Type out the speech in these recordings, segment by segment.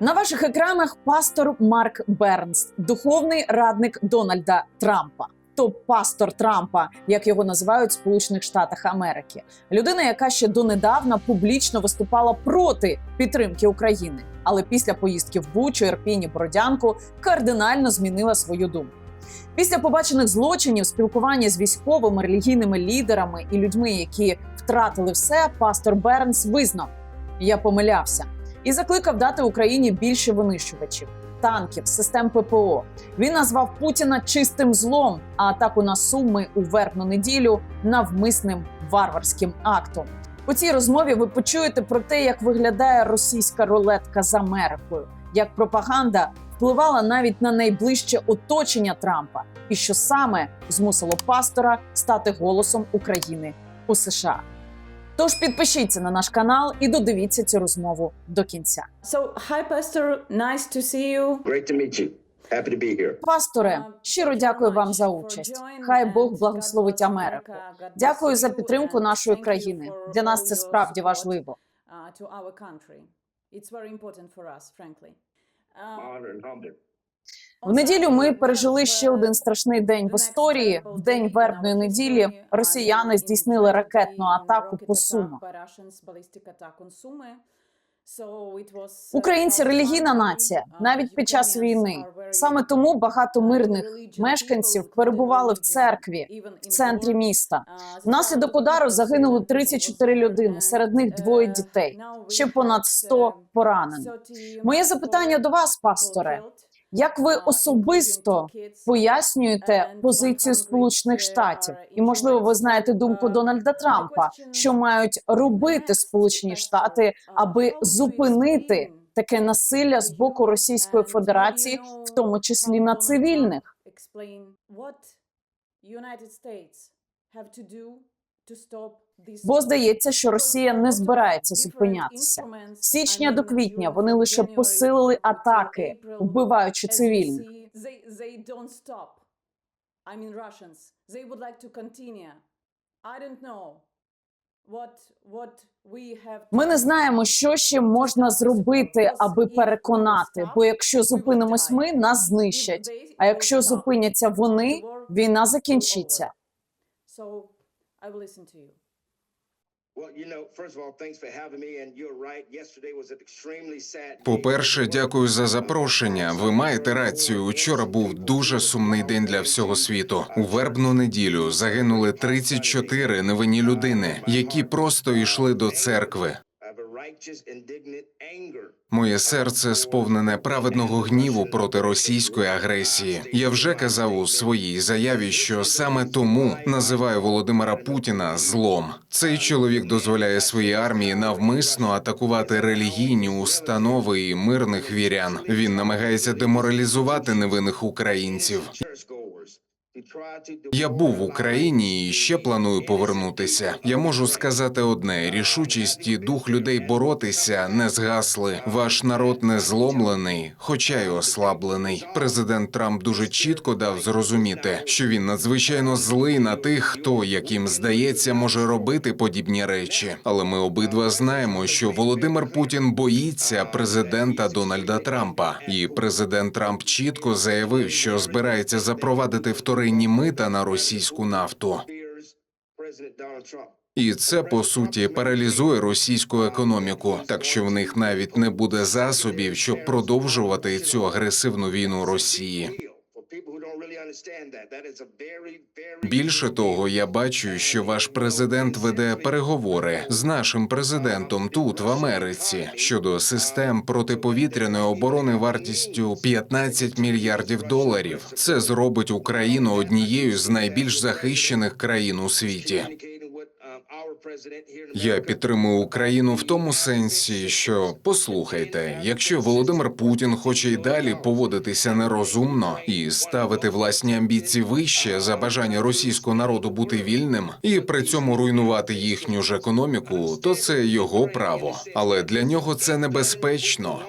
На ваших екранах пастор Марк Бернс, духовний радник Дональда Трампа. Топ-пастор Трампа, як його називають в Сполучених Штатах Америки, людина, яка ще донедавна публічно виступала проти підтримки України, але після поїздки в Бучу, Ірпінь і Бородянку кардинально змінила свою думку. Після побачених злочинів, спілкування з військовими, релігійними лідерами і людьми, які втратили все, пастор Бернс визнав: я помилявся і закликав дати Україні більше винищувачів, танків, систем ППО. Він назвав Путіна чистим злом, а атаку на Суми у вербну неділю навмисним варварським актом. У цій розмові ви почуєте про те, як виглядає російська рулетка з Америкою, як пропаганда впливала навіть на найближче оточення Трампа, і що саме змусило пастора стати голосом України у США. Тож підпишіться на наш канал і додивіться цю розмову до кінця. So, hi, Pastor. Nice to see you. Great to meet you. Happy to be here. Пасторе, щиро дякую вам за участь. Хай Бог благословить Америку. Дякую за підтримку нашої країни. Для нас це справді важливо. uh. It's very important for us, frankly. Uh, Honored and humbled. В неділю ми пережили ще один страшний день в історії. В день вербної неділі росіяни здійснили ракетну атаку по Сумах. Українці релігійна нація, навіть під час війни. Саме тому багато мирних мешканців перебували в церкві в центрі міста. Внаслідок удару загинули 34 людини, серед них двоє дітей. Ще понад 100 поранено. Моє запитання до вас, пасторе. Як ви особисто пояснюєте позицію Сполучених Штатів? І можливо, ви знаєте думку Дональда Трампа, що мають робити Сполучені Штати, аби зупинити таке насилля з боку Російської Федерації, в тому числі на цивільних? Бо здається, що Росія не збирається зупинятися. Січня до квітня вони лише посилили атаки, вбиваючи цивільних. Ми не знаємо, що ще можна зробити, аби переконати. Бо якщо зупинимось ми, нас знищать. А якщо зупиняться вони, війна закінчиться. I will listen to you. Know, first sad. По-перше, дякую за запрошення. Ви маєте рацію. Учора був дуже сумний день для всього світу. У вербну неділю загинули 34 невинні людини, які просто йшли до церкви. Моє серце сповнене праведного гніву проти російської агресії. Я вже казав у своїй заяві, що саме тому називаю Володимира Путіна злом. Цей чоловік дозволяє своїй армії навмисно атакувати релігійні установи і мирних вірян. Він намагається деморалізувати невинних українців. Churchgoers. He tried to Я був в Україні і ще планую повернутися. Я можу сказати одне: рішучість і дух людей боротися не згасли. Ваш народ не зломлений, хоча й ослаблений. Президент Трамп дуже чітко дав зрозуміти, що він надзвичайно злий на тих, хто, як їм здається, може робити подібні речі. Але ми обидва знаємо, що Володимир Путін боїться президента Дональда Трампа, і президент Трамп чітко заявив, що збирається запровадити вторинні мита на російську нафту. І це по суті паралізує російську економіку, так що в них навіть не буде засобів, щоб продовжувати цю агресивну війну Росії. Більше того, я бачу, що ваш президент веде переговори з нашим президентом тут, в Америці, щодо систем протиповітряної оборони вартістю 15 мільярдів доларів. Це зробить Україну однією з найбільш захищених країн у світі. Indicating what um, our president here in Я підтримую Україну в тому сенсі, що послухайте, якщо Володимир Путін хоче й далі поводитися нерозумно і ставити власні амбіції вище за бажання російського народу бути вільним і при цьому руйнувати їхню ж економіку, то це його право. Але для нього це небезпечно.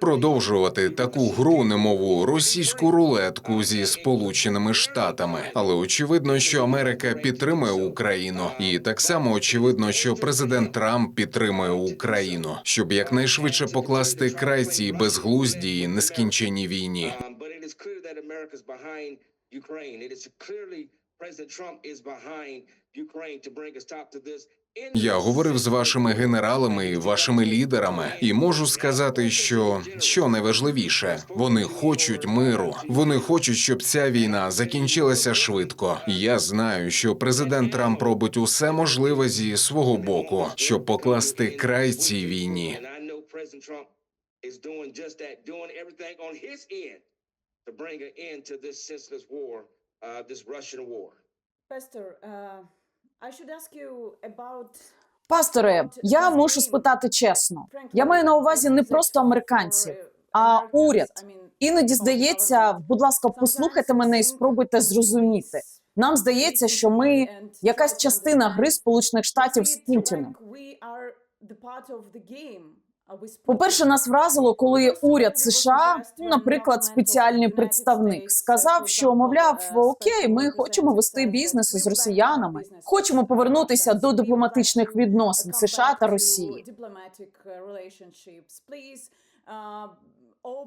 Продовжувати таку гру, немову російську рулетку зі сполученими штатами, але очевидно, що Америка підтримує Україну, і так само очевидно, що президент Трамп підтримує Україну, щоб якнайшвидше покласти край цій безглуздій і нескінченій війні. Um, President Trump is behind Ukraine to bring a stop to this. Я говорив з вашими генералами і вашими лідерами, і можу сказати, що що найважливіше, вони хочуть миру. Вони хочуть, щоб ця війна закінчилася швидко. Я знаю, що президент Трамп робить усе можливе зі свого боку, щоб покласти край цій війні. And Пасторе, я мушу спитати чесно. Я маю на увазі не просто американців, а уряд. Іноді здається, будь ласка, послухайте мене і спробуйте зрозуміти. Нам здається, що ми якась частина гри Сполучених Штатів з Путіним. По-перше, нас вразило, коли уряд США, ну, наприклад, спеціальний представник, сказав, що мовляв, окей, ми хочемо вести бізнес з росіянами, хочемо повернутися до дипломатичних відносин США та Росії.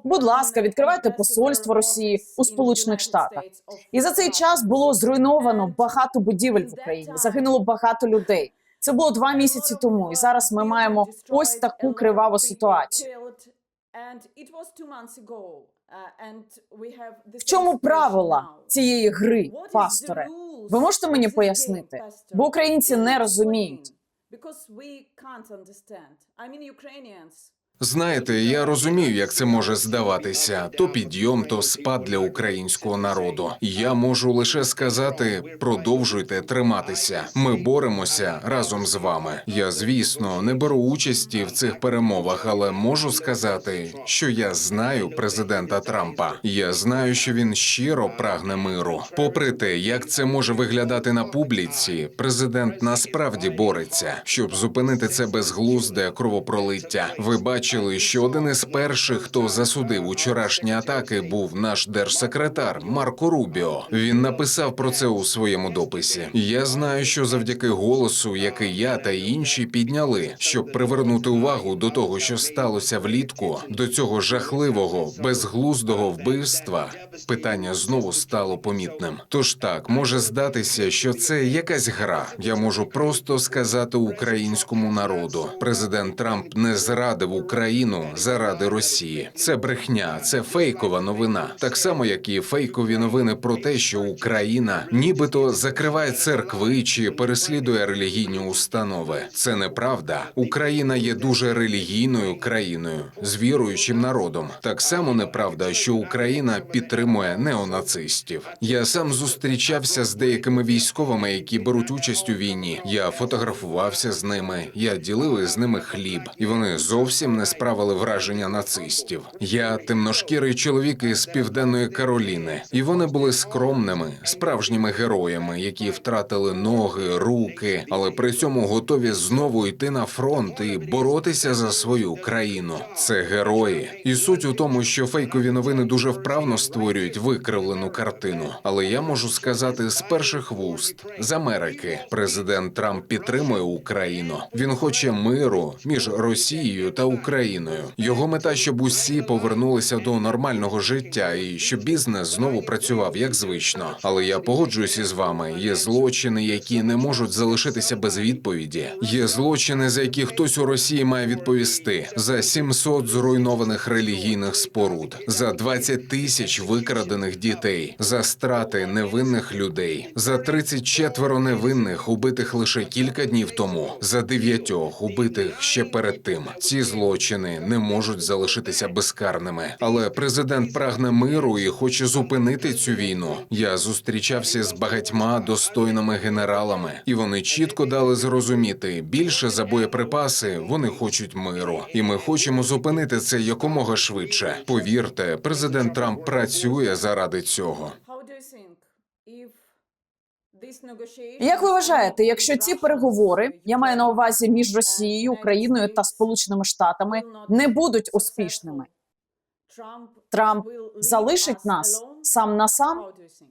Будь ласка, відкривайте посольство Росії у Сполучених Штатах. І за цей час було зруйновано багато будівель в Україні. Загинуло багато людей. Це було два місяці тому, і зараз ми маємо ось таку криваву ситуацію. В чому правила цієї гри, пасторе? Ви можете мені пояснити? Бо українці не розуміють. Знаєте, я розумію, як це може здаватися: то підйом, то спад для українського народу. Я можу лише сказати: продовжуйте триматися. Ми боремося разом з вами. Я, звісно, не беру участі в цих перемовах, але можу сказати, що я знаю президента Трампа. Я знаю, що він щиро прагне миру. Попри те, як це може виглядати на публіці, президент насправді бореться, щоб зупинити це безглузде кровопролиття. Ви бачите, бачили, що один із перших, хто засудив учорашні атаки, був наш держсекретар Марко Рубіо. Він написав про це у своєму дописі. Я знаю, що завдяки голосу, який я та інші підняли, щоб привернути увагу до того, що сталося влітку, до цього жахливого, безглуздого вбивства, питання знову стало помітним. Тож так може здатися, що це якась гра. Я можу просто сказати українському народу. Президент Трамп не зрадив Україну. Україну заради Росії. Це брехня, це фейкова новина. Так само, як і фейкові новини про те, що Україна нібито закриває церкви чи переслідує релігійні установи. Це неправда. Україна є дуже релігійною країною з віруючим народом. Так само неправда, що Україна підтримує неонацистів. Я сам зустрічався з деякими військовими, які беруть участь у війні. Я фотографувався з ними, я ділив із ними хліб, і вони зовсім не справили враження нацистів. Я темношкірий чоловік із південної Кароліни, і вони були скромними, справжніми героями, які втратили ноги, руки, але при цьому готові знову йти на фронт і боротися за свою країну. Це герої, і суть у тому, що фейкові новини дуже вправно створюють викривлену картину. Але я можу сказати з перших вуст з Америки, президент Трамп підтримує Україну. Він хоче миру між Росією та Україною. Його мета, щоб усі повернулися до нормального життя і щоб бізнес знову працював як звично. Але я погоджуюсь із вами. Є злочини, які не можуть залишитися без відповіді. Є злочини, за які хтось у Росії має відповісти за 700 зруйнованих релігійних споруд, за 20 тисяч викрадених дітей, за страти невинних людей, за 34 невинних, убитих лише кілька днів тому, за дев'ятьох убитих ще перед тим. Ці злочини не можуть залишитися безкарними. Але президент прагне миру і хоче зупинити цю війну. Я зустрічався з багатьма достойними генералами, і вони чітко дали зрозуміти більше за боєприпаси. Вони хочуть миру, і ми хочемо зупинити це якомога швидше. Повірте, президент Трамп працює заради цього. How do you think if Як ви вважаєте, якщо ці переговори, я маю на увазі між Росією, Україною та Сполученими Штатами, не будуть успішними, Трамп залишить нас сам на сам?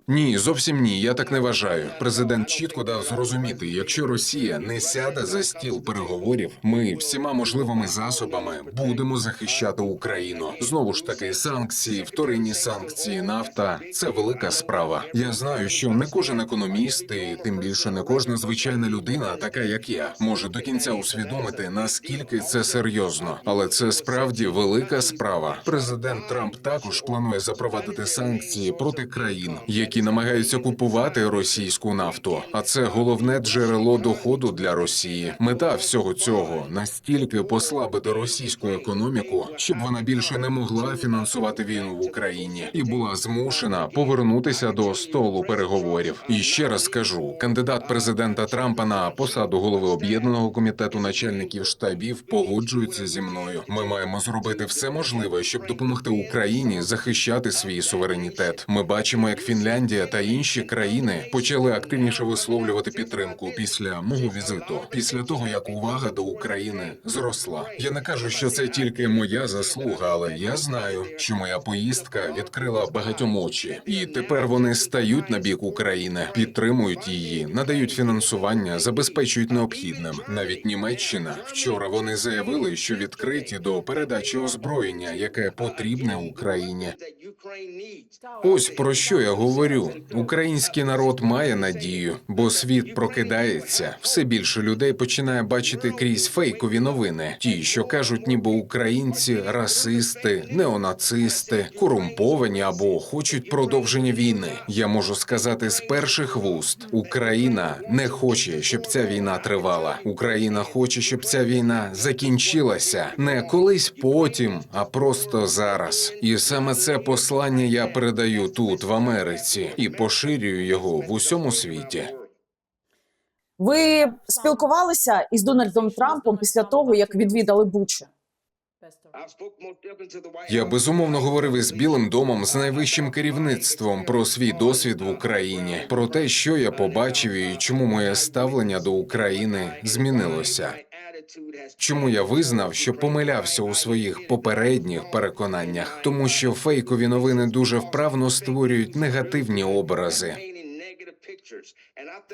Ні, зовсім ні. Я так не вважаю. Президент чітко дав зрозуміти, якщо Росія не сяде за стіл переговорів, ми всіма можливими засобами будемо захищати Україну. Знову ж таки, санкції, вторинні санкції, нафта це велика справа. Я знаю, що не кожен економіст, і тим більше не кожна звичайна людина, така як я, може до кінця усвідомити наскільки це серйозно, але це справді велика справа. Президент Трамп також планує запровадити санкції проти країн, які намагаються купувати російську нафту. А це головне джерело доходу для Росії. Мета всього цього настільки послабити російську економіку, щоб вона більше не могла фінансувати війну в Україні і була змушена повернутися до столу переговорів. І ще раз скажу: кандидат президента Трампа на посаду голови об'єднаного комітету начальників штабів погоджується зі мною. Ми маємо зробити все можливе, щоб допомогти Україні захищати свій суверенітет. Ми бачимо, як Фінляндія та інші країни почали активніше висловлювати підтримку після мого візиту, після того як увага до України зросла. Я не кажу, що це тільки моя заслуга, але я знаю, що моя поїздка відкрила багатьом очі, і тепер вони стають на бік України, підтримують її, надають фінансування, забезпечують необхідним. Навіть Німеччина вчора вони заявили, що відкриті до передачі озброєння, яке потрібне Україні. Ось про що я говорю. Український народ має надію, бо світ прокидається. Все більше людей починає бачити крізь фейкові новини. Ті, що кажуть, ніби українці расисти, неонацисти, корумповані або хочуть продовження війни. Я можу сказати з перших вуст: Україна не хоче, щоб ця війна тривала. Україна хоче, щоб ця війна закінчилася не колись потім, а просто зараз. І саме це послання я передаю тут, в Америці, і поширюю його в усьому світі. Ви спілкувалися із Дональдом Трампом після того, як відвідали Бучу? Я безумовно говорив із білим домом з найвищим керівництвом про свій досвід в Україні, про те, що я побачив і чому моє ставлення до України змінилося. Чому я визнав, що помилявся у своїх попередніх переконаннях, тому що фейкові новини дуже вправно створюють негативні образи.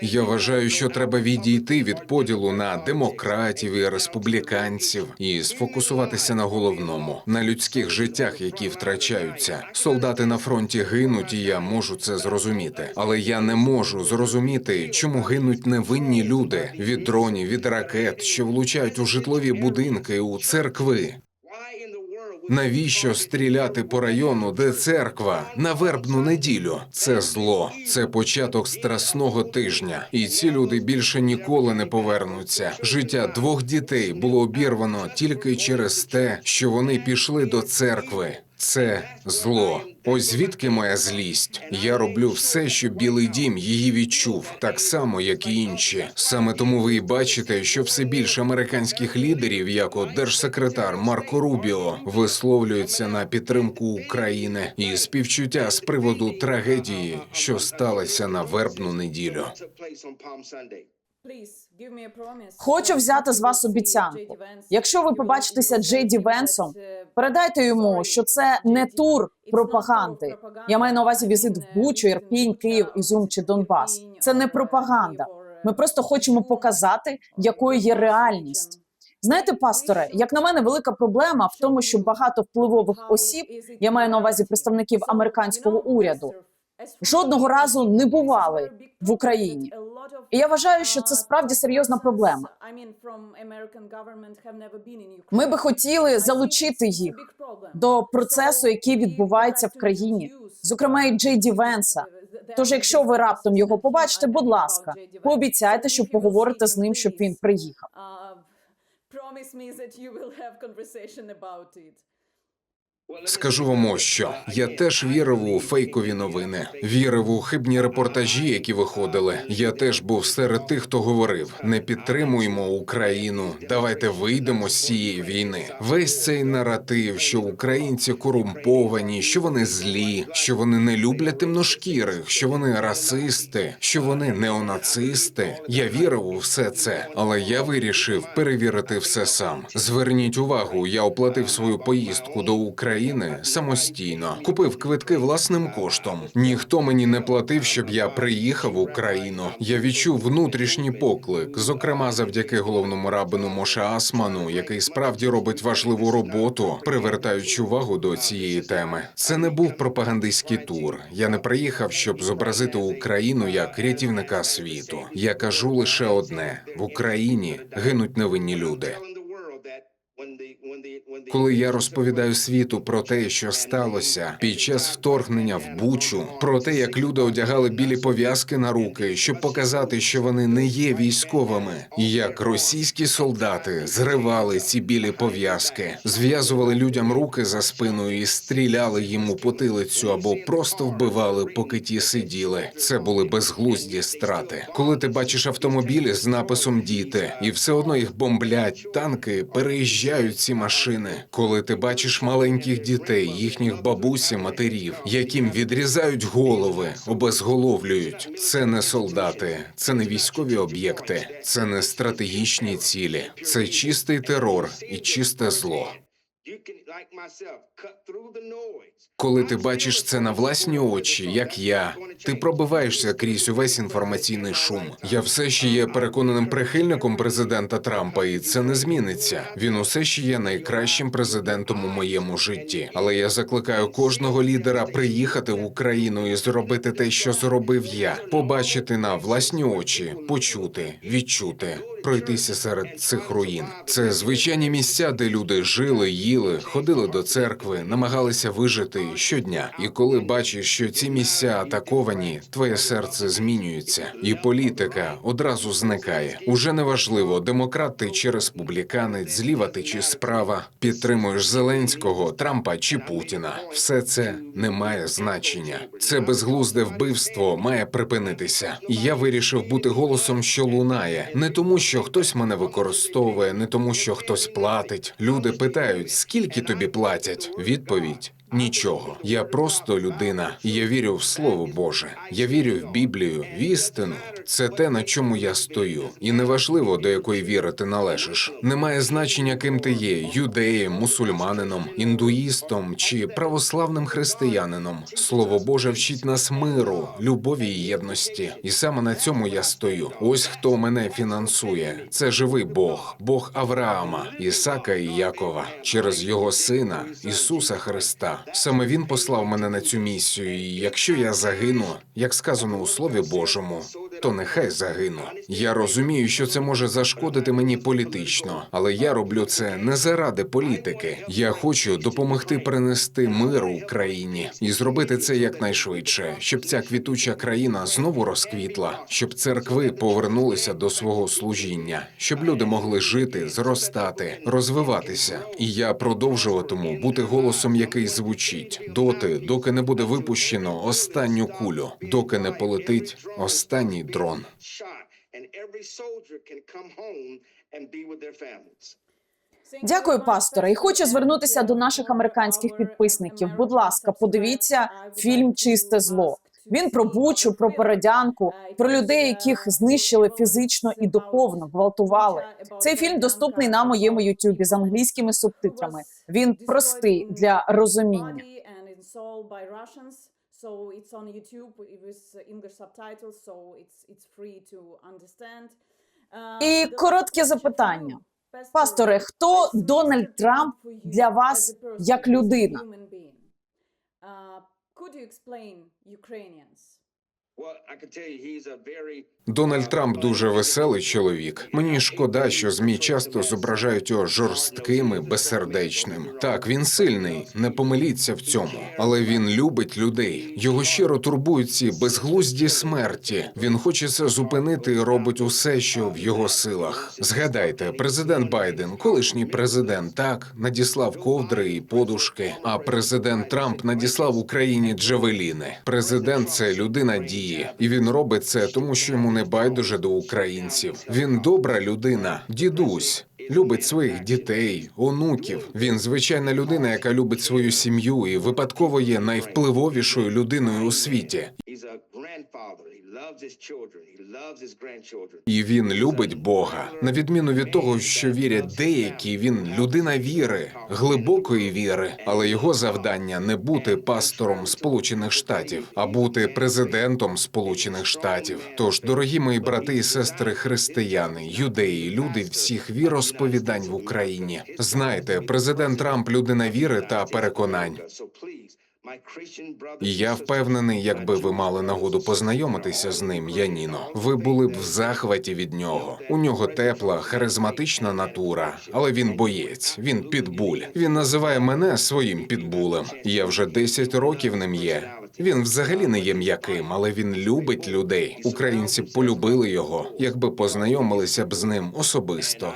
Я вважаю, що треба відійти від поділу на демократів і республіканців і сфокусуватися на головному на людських життях, які втрачаються. Солдати на фронті гинуть, і я можу це зрозуміти. Але я не можу зрозуміти, чому гинуть невинні люди від дронів, від ракет, що влучають у житлові будинки, у церкви. why in the world would Навіщо стріляти по району, де церква на вербну неділю? Це зло, це початок страсного тижня, і ці люди більше ніколи не повернуться. Життя двох дітей було обірвано тільки через те, що вони пішли до церкви. Це зло. Ось звідки моя злість. Я роблю все, щоб Білий Дім її відчув, так само, як і інші. Саме тому ви і бачите, що все більше американських лідерів, як от держсекретар Марко Рубіо, висловлюються на підтримку України і співчуття з приводу трагедії, що сталася на вербну неділю. Хочу взяти з вас обіцянку. Якщо ви побачитеся Джей Ді Венсом, передайте йому, що це не тур пропаганди. Я маю на увазі візит в Бучу, Ірпінь, Київ, Ізюм чи Донбас. Це не пропаганда. Ми просто хочемо показати, якою є реальність. Знаєте, пасторе, як на мене, велика проблема в тому, що багато впливових осіб, я маю на увазі представників американського уряду, жодного разу не бували в Україні. І я вважаю, що це справді серйозна проблема. Ми би хотіли залучити їх до процесу, який відбувається в країні, зокрема і Джей Ді Венса. Тож, якщо ви раптом його побачите, будь ласка, пообіцяйте, що поговорите з ним, щоб він приїхав. Скажу вам ось що я теж вірив у фейкові новини, вірив у хибні репортажі, які виходили. Я теж був серед тих, хто говорив: не підтримуємо Україну, давайте вийдемо з цієї війни. Весь цей наратив, що українці корумповані, що вони злі, що вони не люблять темношкірих, що вони расисти, що вони неонацисти. Я вірив у все це, але я вирішив перевірити все сам. Зверніть увагу, я оплатив свою поїздку до України самостійно, купив квитки власним коштом. Ніхто мені не платив, щоб я приїхав в Україну. Я відчув внутрішній поклик, зокрема завдяки головному рабину Моше Асману, який справді робить важливу роботу, привертаючи увагу до цієї теми. Це не був пропагандистський тур. Я не приїхав, щоб зобразити Україну як рятівника світу. Я кажу лише одне: в Україні гинуть невинні люди. Коли я розповідаю світу про те, що сталося під час вторгнення в Бучу, про те, як люди одягали білі пов'язки на руки, щоб показати, що вони не є військовими, і як російські солдати зривали ці білі пов'язки, зв'язували людям руки за спиною і стріляли їм у потилицю або просто вбивали, поки ті сиділи. Це були безглузді страти. Коли ти бачиш автомобілі з написом діти, і все одно їх бомблять, танки переїжджають ці машини. Коли ти бачиш маленьких дітей, їхніх бабусі, матерів, яким відрізають голови, обезголовлюють. Це не солдати, це не військові об'єкти, це не стратегічні цілі, це чистий терор і чисте зло. Коли ти бачиш це на власні очі, як я, ти пробиваєшся крізь увесь інформаційний шум. Я все ще є переконаним прихильником президента Трампа, і це не зміниться. Він усе ще є найкращим президентом у моєму житті. Але я закликаю кожного лідера приїхати в Україну і зробити те, що зробив я, побачити на власні очі, почути, відчути. Пройтися серед цих руїн. Це звичайні місця, де люди жили, їли, ходили до церкви, намагалися вижити щодня. І коли бачиш, що ці місця атаковані, твоє серце змінюється, і політика одразу зникає. Уже неважливо, демократ ти чи республіканець, зліва ти чи справа, підтримуєш Зеленського, Трампа чи Путіна. Все це не має значення. Це безглузде вбивство має припинитися. І я вирішив бути голосом, що лунає, не тому, що хтось мене використовує, не тому, що хтось платить. Люди питають, скільки тобі платять? Відповідь. Нічого, я просто людина, і я вірю в слово Боже. Я вірю в Біблію, в істину. Це те, на чому я стою, і неважливо до якої віри ти належиш. Немає значення, ким ти є: юдеєм, мусульманином, індуїстом чи православним християнином. Слово Боже вчить нас миру, любові і єдності. І саме на цьому я стою. Ось хто мене фінансує. Це живий Бог, Бог Авраама, Ісака і Якова, через його сина Ісуса Христа. Саме він послав мене на цю місію. І якщо я загину, як сказано у Слові Божому, то нехай загину. Я розумію, що це може зашкодити мені політично, але я роблю це не заради політики. Я хочу допомогти принести мир Україні і зробити це якнайшвидше, щоб ця квітуча країна знову розквітла, щоб церкви повернулися до свого служіння, щоб люди могли жити, зростати, розвиватися. І я продовжуватиму бути голосом, який звучить доти, доки не буде випущено останню кулю, доки не полетить останній дрон. Дякую, пасторе. І хочу звернутися до наших американських підписників. Будь ласка, подивіться фільм Чисте зло. Він про бучу, про передянку, про людей, яких знищили фізично і духовно, гвалтували. Цей фільм доступний на моєму Ютубі з англійськими субтитрами. Він простий для розуміння. So it's on YouTube with English subtitles, so it's it's free to understand. І коротке запитання. Пасторе, хто Дональд Трамп для вас як людина? Could you explain Ukrainians? Well, I can tell you, he's a very Дональд Трамп дуже веселий чоловік. Мені шкода, що змі часто зображають його жорстким і безсердечним. Так, він сильний, не помиліться в цьому, але він любить людей. Його щиро турбують ці безглузді смерті. Він хоче це зупинити і робить усе, що в його силах. Згадайте, президент Байден, колишній президент, так надіслав ковдри і подушки. А президент Трамп надіслав Україні джавеліни. Президент це людина дії, і він робить це, тому що йому не байдуже до українців. Він добра людина, дідусь. Любить своїх дітей, онуків. Він звичайна людина, яка любить свою сім'ю і випадково є найвпливовішою людиною у світі. І він любить Бога. На відміну від того, що вірять деякі, він людина віри, глибокої віри. Але його завдання не бути пастором Сполучених Штатів, а бути президентом Сполучених Штатів. Тож, дорогі мої брати і сестри, християни, юдеї, люди всіх віросповідань в Україні. Знайте, президент Трамп людина віри та переконань. І я впевнений, якби ви мали нагоду познайомитися з ним, Яніно, ви були б в захваті від нього. У нього тепла, харизматична натура, але він боєць, він підбуль. Він називає мене своїм підбулем. Я вже 10 років ним є. Він взагалі не є м'яким, але він любить людей. Українці полюбили його, якби познайомилися б з ним особисто.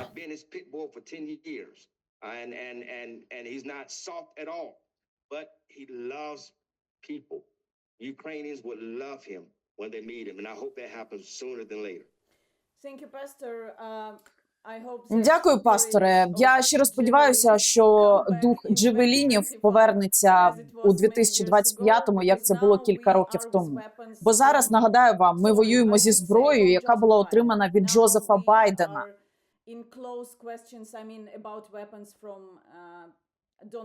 And I've been his pit bull for 10 years. And, and, and, and he's not soft at all, but he loves people. Ukrainians would love him when they meet him. And I hope that happens sooner than later. Thank you, Pastor. Uh, I hope that Дякую, пасторе. Я щиро сподіваюся, що дух джевелінів 2025, повернеться у was many years 2025-му, як це було кілька років тому. Бо зараз нагадаю вам, ми воюємо зі зброєю, яка була отримана від. Джозефа Байдена.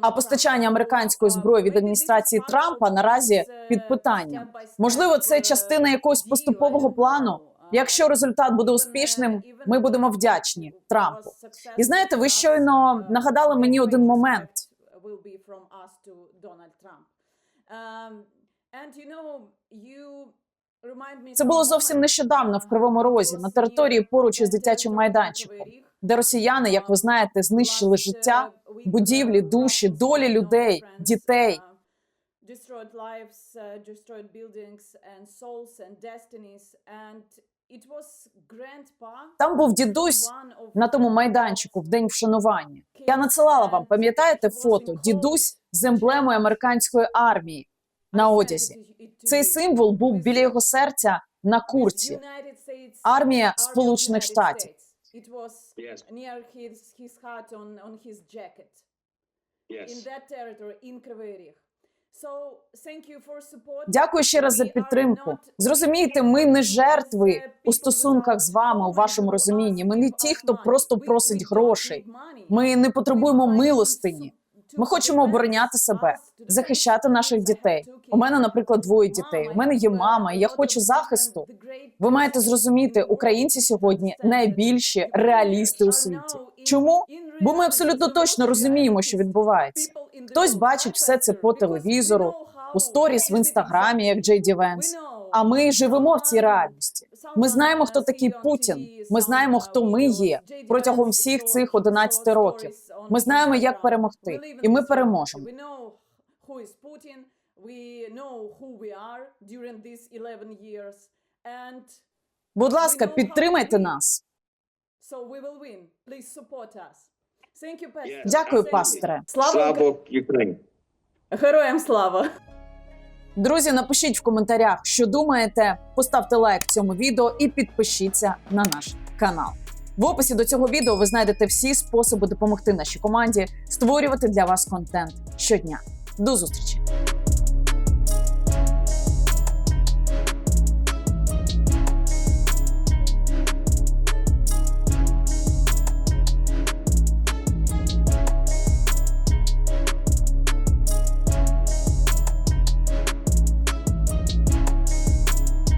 А постачання американської зброї від адміністрації Трампа наразі uh, під питанням. Можливо, це uh, частина якогось поступового плану. Якщо результат буде успішним, ми будемо вдячні Трампу. І знаєте, ви щойно нагадали мені один момент. Це було зовсім нещодавно в Кривому Розі, на території поруч із дитячим майданчиком, де росіяни, як ви знаєте, знищили життя, будівлі, душі, долі людей, дітей. destroyed lives, uh, destroyed buildings and souls and destinies. And. Там був дідусь на тому майданчику в день вшанування. Я надсилала вам, пам'ятаєте фото? Дідусь з емблемою американської армії на одязі. Цей символ був біля його серця на курці. Армія Сполучених Штатів. It was Yes, near his, his heart on, on his jacket. in yes. that territory in Kривий Ріг. So, thank you for support. Дякую ще раз за підтримку. Зрозумійте, ми не жертви uh, у стосунках з вами у вашому розумінні. Ми не ті, хто просто просить грошей. Ми не потребуємо милостині. Ми хочемо обороняти себе, захищати наших дітей. У мене, наприклад, двоє дітей. У мене є мама, і я хочу захисту. Ви маєте зрозуміти, українці сьогодні найбільші реалісти у світі. Чому? Бо ми абсолютно точно розуміємо, що відбувається. Хтось бачить все це по телевізору, у сторіс в інстаграмі, як Джей Ді Венс. А ми живемо в цій реальності. Ми знаємо, хто такий Путін. Ми знаємо, хто ми є протягом всіх цих 11 років. Ми знаємо, як перемогти, і ми переможемо. Будь ласка, підтримайте нас. Дякую, пасторе. Слава Україні! Героям слава! Друзі, напишіть в коментарях, що думаєте. Поставте лайк цьому відео і підпишіться на наш канал. В описі до цього відео ви знайдете всі способи допомогти нашій команді створювати для вас контент щодня. До зустрічі!